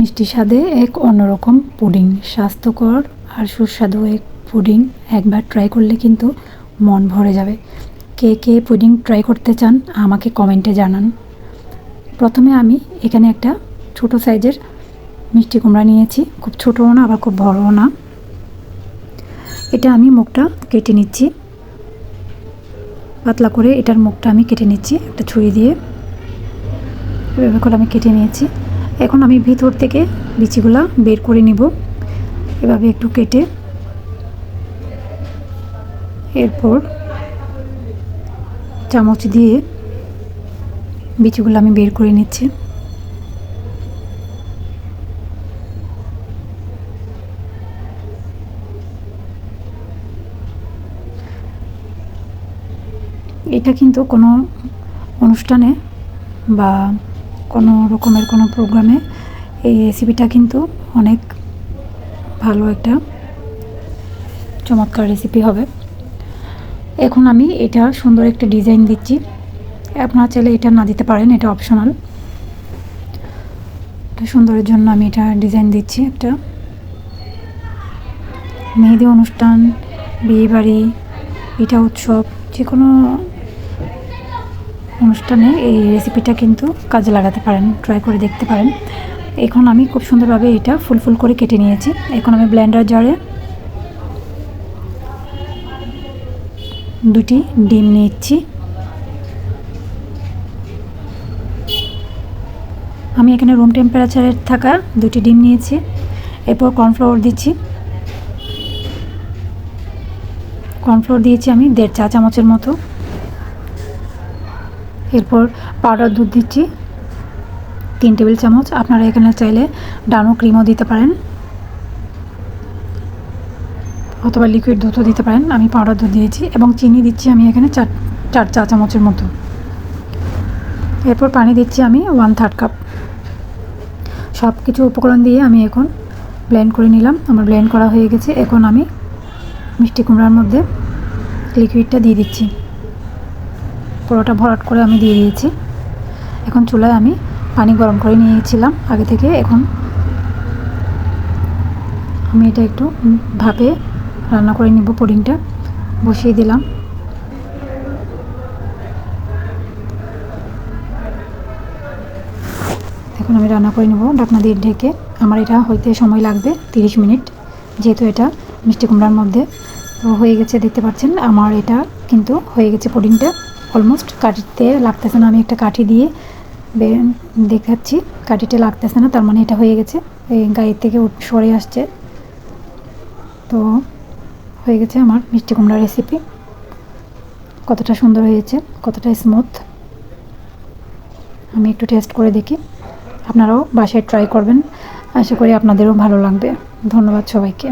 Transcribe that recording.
মিষ্টি স্বাদে এক অন্যরকম পুডিং, স্বাস্থ্যকর আর সুস্বাদু এক পুডিং। একবার ট্রাই করলে কিন্তু মন ভরে যাবে। কে কে পুডিং ট্রাই করতে চান, আমাকে কমেন্টে জানান। প্রথমে আমি এখানে একটা ছোট সাইজের মিষ্টি কুমড়া নিয়েছি। খুব ছোটও না, আবার খুব বড়ও না। এটা আমি মুখটা কেটে নিচ্ছি। পাতলা করে এটার মুখটা আমি কেটে নিচ্ছি, একটা ছুরি দিয়ে। এভাবে করে আমি কেটে নিয়েছি। এখন আমি ভিতর থেকে বিচিগুলা বের করে নিব। এভাবে একটু কেটে এরপর চামচ দিয়ে বিচিগুলো আমি বের করে নিচ্ছি। এটা কিন্তু কোনো অনুষ্ঠানে বা কোনো রকমের কোনো প্রোগ্রামে এই রেসিপিটা কিন্তু অনেক ভালো একটা চমৎকার রেসিপি হবে। এখন আমি এটা সুন্দর একটা ডিজাইন দিচ্ছি। আপনারা চাইলে এটা না দিতে পারেন, এটা অপশনাল এটা সুন্দরের জন্য আমি এটা ডিজাইন দিচ্ছি একটা। মেহেদি অনুষ্ঠান, বিয়েবাড়ি, পিঠা উৎসব যে কোনো অনুষ্ঠানে এই রেসিপিটা কিন্তু কাজে লাগাতে পারেন ট্রাই করে দেখতে পারেন। এখন আমি খুব সুন্দরভাবে এটা ফুল ফুল করে কেটে নিয়েছি। এখন আমি ব্লেন্ডার জারে দুটি ডিম নিচ্ছি। আমি এখানে রুম টেম্পারেচারে থাকা দুটি ডিম নিয়েছি। এরপর কর্নফ্লাওয়ার দিচ্ছি। কর্নফ্লাওয়ার দিয়েছি আমি দেড় চা চামচের মতো। এরপর পাউডার দুধ দিচ্ছি, তিন টেবিল চামচ। আপনারা এখানে চাইলে ডানো ক্রিমও দিতে পারেন, অথবা লিকুইড দুধও দিতে পারেন। আমি পাউডার দুধ দিয়েছি এবং চিনি দিচ্ছি আমি এখানে চার চার চা চামচের মতো। এরপর পানি দিচ্ছি আমি ওয়ান থার্ড কাপ সব কিছু উপকরণ দিয়ে আমি এখন ব্লেন্ড করে নিলাম। আমার ব্লেন্ড করা হয়ে গেছে। এখন আমি মিষ্টি কুমড়ার মধ্যে লিকুইডটা দিয়ে দিচ্ছি। পুরোটা ভরাট করে আমি দিয়ে দিয়েছি। এখন চুলায় আমি পানি গরম করে নিয়েছিলাম আগে থেকে। এখন আমি এটা একটু ভাপে রান্না করে নিব পুডিংটা। বসিয়ে দিলাম। এখন আমি রান্না করে নেব। ঢাকনা দিয়ে ঢেকে আমার এটা হইতে সময় লাগবে তিরিশ মিনিট, যেহেতু এটা মিষ্টি কুমড়ার মধ্যে। তো হয়ে গেছে, দেখতে পাচ্ছেন, আমার এটা কিন্তু হয়ে গেছে পুডিংটা। অলমোস্ট কাঠিতে লাগতেছে না, আমি একটা কাঠি দিয়ে দেখাচ্ছি। কাঠিটা লাগতেছে না, তার মানে এটা হয়ে গেছে। এই গায়ের থেকে সরে আসছে। তো হয়ে গেছে আমার মিষ্টি কুমড়ার রেসিপি কতটা সুন্দর হয়েছে, কতটা স্মুথ আমি একটু টেস্ট করে দেখি। আপনারাও বাসায় ট্রাই করবেন। আশা করি আপনাদেরও ভালো লাগবে। ধন্যবাদ সবাইকে।